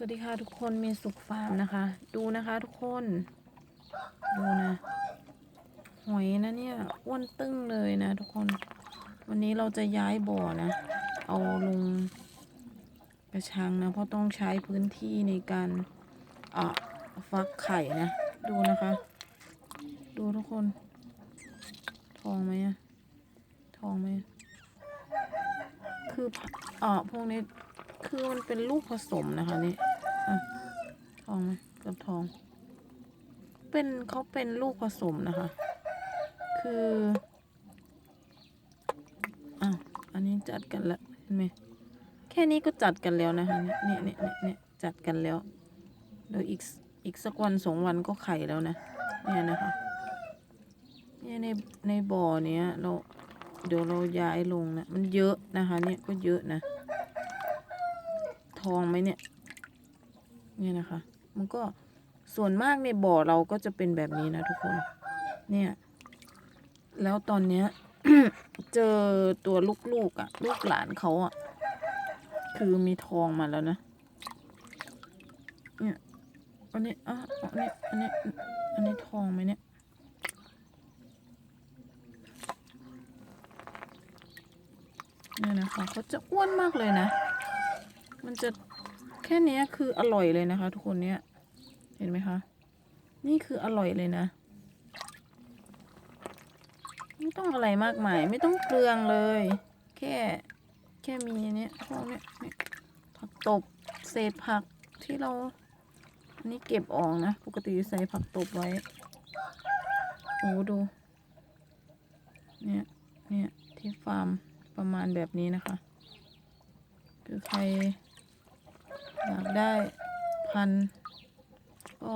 สวัสดีค่ะทุกคนมีสุขฟาร์มนะคะ ดูนะคะทุกคน ดูนะหอยนะเนี่ยอ้วนตึ้งเลยนะทุกคน วันนี้เราจะย้ายบ่อนะ เอาลงกระชังนะ เพราะต้องใช้พื้นที่ในการอะฟักไข่นะ ดูนะคะ ดูทุกคน ทองไหมอะทองไหมคืออะพวกนี้ คือมันเป็นลูกผสมนะคะนี่ทองไหมกับทอง เป็นเขาเป็นลูกผสมนะคะ คืออะอันนี้จัดกันแล้วเห็นไหมแค่นี้ก็จัดกันแล้วนะคะเนี่ยเนี่ยเนี่ยเนี่ยจัดกันแล้วเดี๋ยวอีกอีกสักวันสองวันก็ไข่แล้วนะเนี่ยนะคะเนี่ยในในบ่อเนี้ยเราเดี๋ยวเราย้ายลงนะมันเยอะนะคะ เนี่ยก็เยอะนะ ทองไหมเนี่ย เนี่ยนะคะ มันก็ส่วนมากในบ่อเราก็จะเป็นแบบนี้นะทุกคน เนี่ย แล้วตอนเนี้ยเจอตัวลูกๆอะ่ะ ลูกหลานเขาอะ่ะ คือมีทองมาแล้วนะ เนี่ย อันนี้อะอันนี้ อันนี้ อันนี้ทองไหมเนี่ยเนี่ยนะคะเขาจะอ้วนมากเลยนะ มันจะแค่นี้คืออร่อยเลยนะคะ ทุกคนเนี่ยเห็นไหมคะ นี่คืออร่อยเลยนะ ไม่ต้องอะไรมากมาย ไม่ต้องเปลืองเลย แค่แค่มีเนี้ยพวกเนี้ยนี่ยผักตบเศษผักที่เราอันนี้เก็บออกนะ ปกติใส่ผักตบไว้ โอ้ดู เนี่ย เนี่ย ที่ฟาร์มประมาณแบบนี้นะคะ คือใคร อยากได้พันก็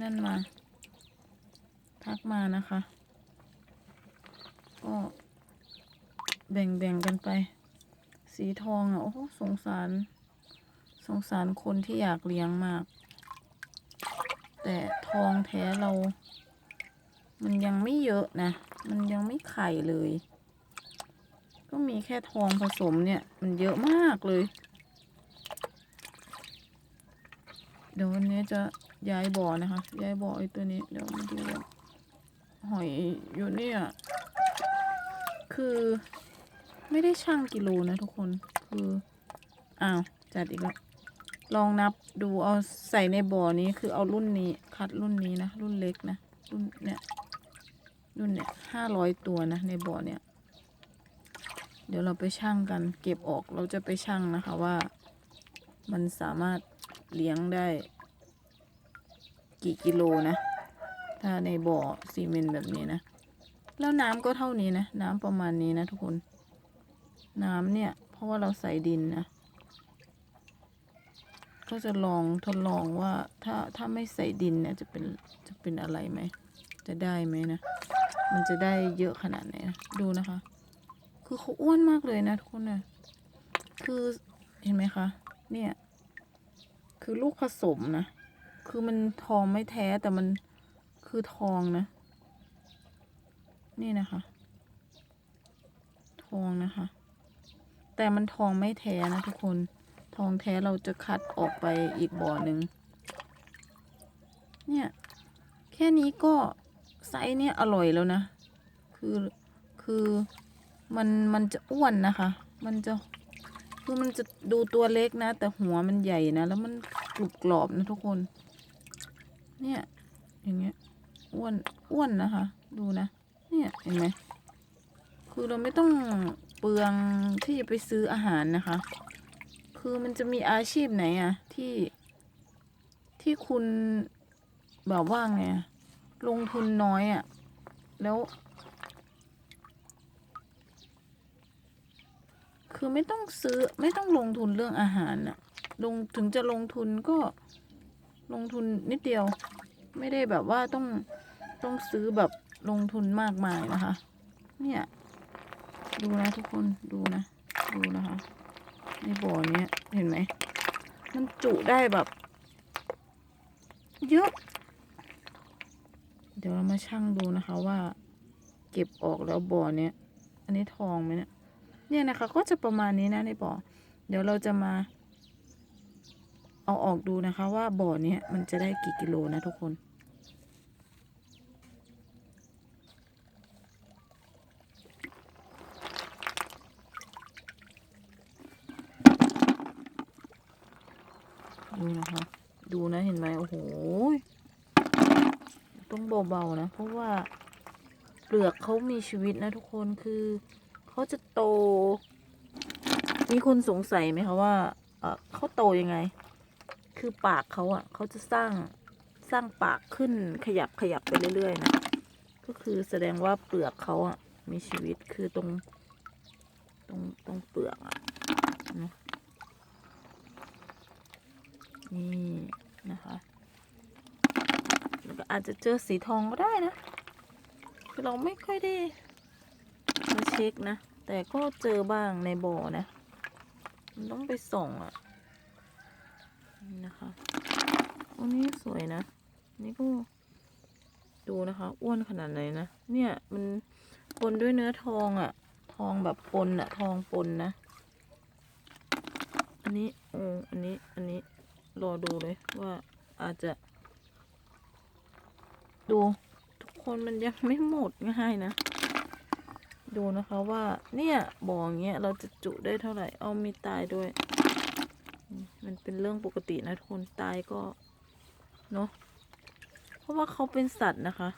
นั่นมา ทักมานะคะ ก็แบ่งๆกันไป สีทองอะ โอ้โหสงสาร สงสารคนที่อยากเลี้ยงมาก แต่ทองแท้เรา มันยังไม่เยอะนะ มันยังไม่ไข่เลย ก็มีแค่ทองผสมเนี่ย มันเยอะมากเลย เดี๋ยววันนี้จะย้ายบ่อนะคะ ย้ายบ่อไอ้ตัวนี้ เดี๋ยวมาดูหอยอยู่เนี่ยคือไม่ได้ช่างกิโลนะทุกคนคืออ้าวจัดอีกแล้วลองนับดูเอาใส่ในบ่อนี้คือเอารุ่นนี้คัดรุ่นนี้นะ รุ่นเล็กนะรุ่นเนี่ยรุ่นเนี่ยห้าร้อยตัวนะ ในบ่อเนี่ย เดี๋ยวเราไปชั่งกัน เก็บออกเราจะไปชั่งนะคะว่า มันสามารถ เลี้ยงได้ กี่กิโลนะ ถ้าในบ่อซีเมนต์แบบนี้นะ แล้วน้ำก็เท่านี้นะ น้ำประมาณนี้นะทุกคน น้ำเนี่ย เพราะว่าเราใส่ดินนะ ก็จะลองทดลองว่าถ้าถ้าไม่ใส่ดินเนี่ยจะเป็นจะเป็นอะไรไหม จะได้ไหมนะ มันจะได้เยอะขนาดไหนนะดูนะคะ คือเขาอ้วนมากเลยนะทุกคนนะคือเห็นไหมคะ เนี่ย คือลูกผสมนะ คือมันทองไม่แท้แต่มันคือทองนะ นี่นะคะ ทองนะคะ แต่มันทองไม่แท้นะทุกคน ทองแท้เราจะคัดออกไปอีกบ่อหนึ่ง เนี่ย แค่นี้ก็ไซส์เนี่ยอร่อยแล้วนะ คือ คือมัน มันจะอ้วนนะคะ มันจะ คือมันจะดูตัวเล็กนะ แต่หัวมันใหญ่นะ แล้วมันกรุบกรอบนะทุกคน เนี่ย อย่างเงี้ย อ้วน อ้วนนะคะ ดูนะ เนี่ย เห็นไหม คือเราไม่ต้องเปลืองที่จะไปซื้ออาหารนะคะ คือมันจะมีอาชีพไหนอะที่ ที่คุณแบบว่าไงลงทุนน้อยอะแล้ว คือไม่ต้องซื้อไม่ต้องลงทุนเรื่องอาหารอะลงถึงจะลงทุนก็ลงทุนนิดเดียว ไม่ได้แบบว่าต้องต้องซื้อแบบลงทุนมากมายนะคะ เนี่ย ดูนะทุกคนดูนะ ดูนะคะในบ่อเนี้ยเห็นไหมมันจุได้แบบเยอะ เดี๋ยวเรามาชั่งดูนะคะว่า เก็บออกแล้วบ่อเนี้ยอันนี้ทองไหมเนี่ย เนี่ยนะคะก็จะประมาณนี้นะในบ่อ เดี๋ยวเราจะมา เอาออกดูนะคะ ว่าบ่อเนี้ยมันจะได้กี่กิโลนะทุกคนดูนะคะ ดูนะเห็นไหมโอ้โห ต้องเบาๆนะ เพราะว่าเปลือกเขามีชีวิตนะทุกคนคือ เขาจะโต มีคนสงสัยไหมคะว่า เออเขาโตยังไง คือปากเขาอะเขาจะสร้างสร้างปากขึ้นขยับขยับไปเรื่อยๆนะก็คือแสดงว่าเปลือกเขาอะมีชีวิตคือตรง ตรงตรงเปลือกอะนะนี่นะคะแล้วก็อาจจะเจอสีทองก็ได้นะคือเราไม่ค่อยได้ มาเช็คนะ แต่ก็เจอบ้างในบ่อนะ มันต้องไปส่องอะนี่นะคะอันนี้สวยนะ นี่ก็ดูนะคะ อ้วนขนาดไหนนะ เนี่ยมันปนด้วยเนื้อทองอะ่ะ ทองแบบปนอะ่ะ ทองปนนะ อันนี้โอ้อันนี้ อันนี้ รอดูเลยว่าอาจจะ ดู ทุกคนมันยังไม่หมดง่ายนะ ดูนะคะว่าเนี่ยบ่องเงี้ยเราจะจุได้เท่าไหร่ เอามีตายด้วย มันเป็นเรื่องปกตินะทุกคนตายก็เนาะเพราะว่าเขาเป็นสัตว์นะคะ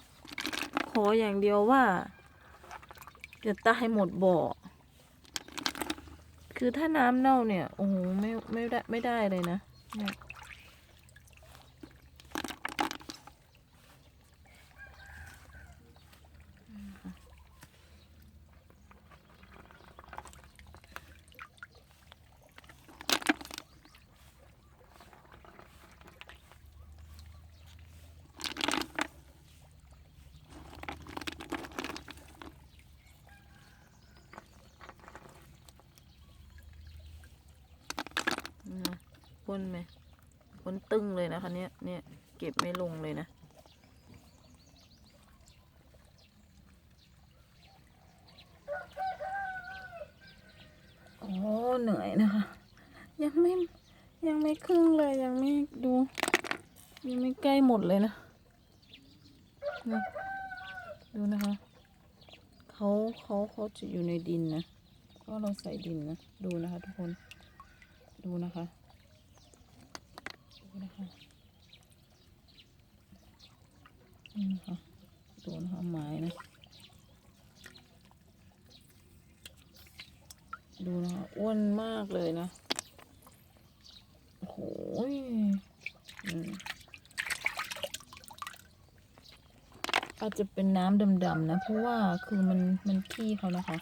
ขออย่างเดียวว่าอย่าตายหมดบ่อ คือถ้าน้ำเน่าเนี่ยโอ้โหไม่ไม่ได้ไม่ได้เลยนะเนี่ยนะ พ่นไหมพ่นตึงเลยนะคะเนี่ยเนี่ยเก็บไม่ลงเลยนะโอ้เหนื่อยนะคะ ยังไม่ยังไม่ครึ่งเลยยังไม่ดู ยังไม่ใกล้หมดเลยนะนดูนะคะเขาเขาเขาจะอยู่ในดินนะก็เราใส่ดินนะ ดูนะคะทุกคน ดูนะคะ นะคะนี่นะคะดูนะคะไม้นะ ดูนะคะอ้วนมากเลยนะ โอ้โหยอืมอาจจะเป็นน้ำดำๆนะ เพราะว่าคือมันมันขี้เขานะคะ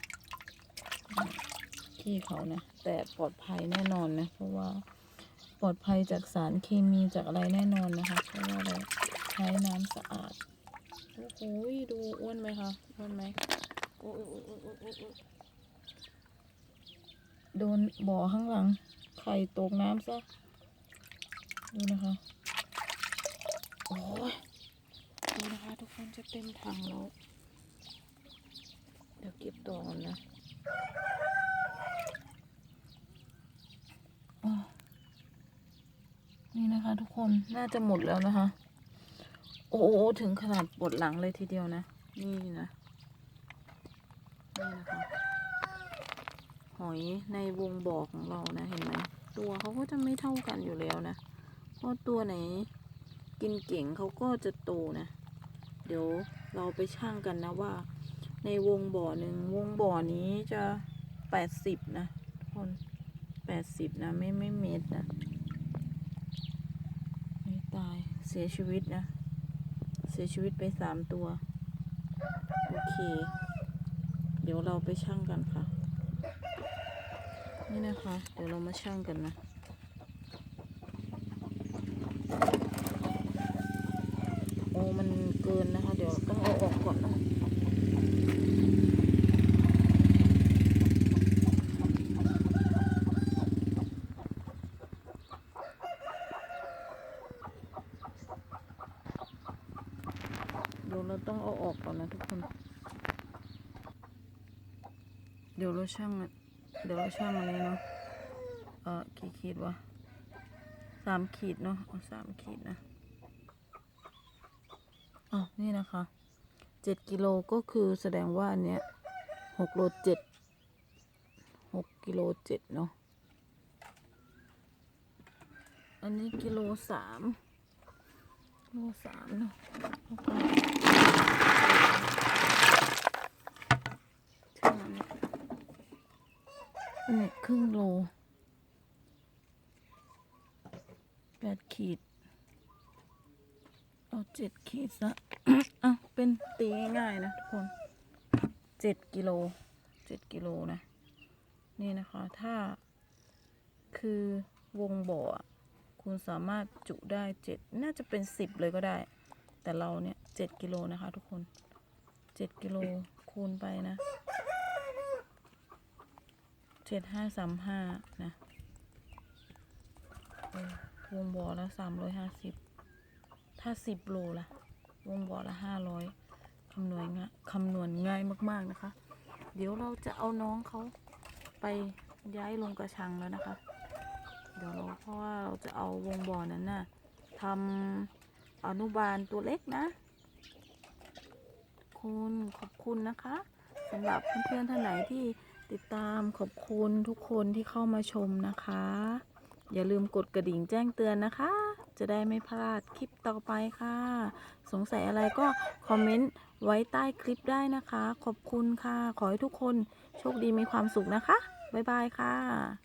อืมขี้เขานะ แต่ปลอดภัยแน่นอนนะ เพราะว่า ปลอดภัยจากสารเคมีจากอะไรแน่นอนนะคะเพราะว่าเราใช้น้ำสะอาดโอ้โหดูอ้วนไหมคะอ้วนไหมโอ้โดนบ่อข้างหลัง ไข่ตกน้ำซะ ดูนะคะ โอ้ยดูนะคะ ทุกคนจะเต็มถังแล้ว เดี๋ยวเก็บต่อนะอ้าว นี่นะคะ ทุกคนน่าจะหมดแล้วนะคะ โอ้โหถึงขนาดปวดหลังเลยทีเดียวนะ นี่นะนี่นะคะหอยในวงบ่อของเรานะเห็นไหมตัวเขาก็จะไม่เท่ากันอยู่แล้วนะเพราะตัวไหน กินเก่งเขาก็จะโตนะ เดี๋ยวเราไปช่างกันนะว่า ในวงบ่อหนึ่งวงบ่อนี้จะแปดสิบนะทุกคนแปดสิบนะไม่ไม่เมตรนะ ตายเสียชีวิตนะ เสียชีวิตไปสามตัว โอเค เดี๋ยวเราไปช่างกันค่ะ นี่นะคะ เดี๋ยวเรามาชั่งกันนะโอ้มันเกินนะคะ เดี๋ยวต้องเอาออกก่อนนะ เดี๋ยวเราต้องเอาออกก่อนนะทุกคน เดี๋ยวเราช่างเดี๋ยวเราช่างอันนี้เนาะเออกี่ขีดวะสามขีดเนาะเอาสามขีดนะอ๋อนี่นะคะเจ็ดกิโลก็คือแสดงว่าอันเนี้ยหกโลเจ็ดหกกิโลเจ็ดเนาะอันนี้กิโลสามโลสามเนาะแล้วก็ช่างมันเนี่ย อันนี้ครึ่งโลแปดขีด เอาเจ็ดขีดซะอะเป็นตีง่ายๆนะทุกคนเจ็ดกิโลเจ็ดกิโลนะ นี่นะคะถ้าคือวงบ่อคุณสามารถจุได้เจ็ดน่าจะเป็นสิบเลยก็ได้ แต่เราเนี่ยเจ็ดกิโลนะคะทุกคนเจ็ดกิโลคูณไปนะ เจ็ดห้าสามห้านะวงบ่อละสามร้อยห้าสิบถ้าสิบโลละวงบ่อละห้าร้อยคำนวณง่ายคำนวณง่ายมาก ๆ นะคะ เดี๋ยวเราจะเอาน้องเขาไปย้ายลงกระชังแล้วนะคะ เดี๋ยวเราเพราะว่าเราจะเอาวงบ่อนั้นน่ะทำอนุบาลตัวเล็กนะ คุณขอบคุณนะคะสำหรับเพื่อนๆท่านไหนที่ ติดตามขอบคุณทุกคนที่เข้ามาชมนะคะ อย่าลืมกดกระดิ่งแจ้งเตือนนะคะ จะได้ไม่พลาดคลิปต่อไปค่ะ สงสัยอะไรก็คอมเมนต์ไว้ใต้คลิปได้นะคะ ขอบคุณค่ะ ขอให้ทุกคนโชคดีมีความสุขนะคะ บ๊ายบายค่ะ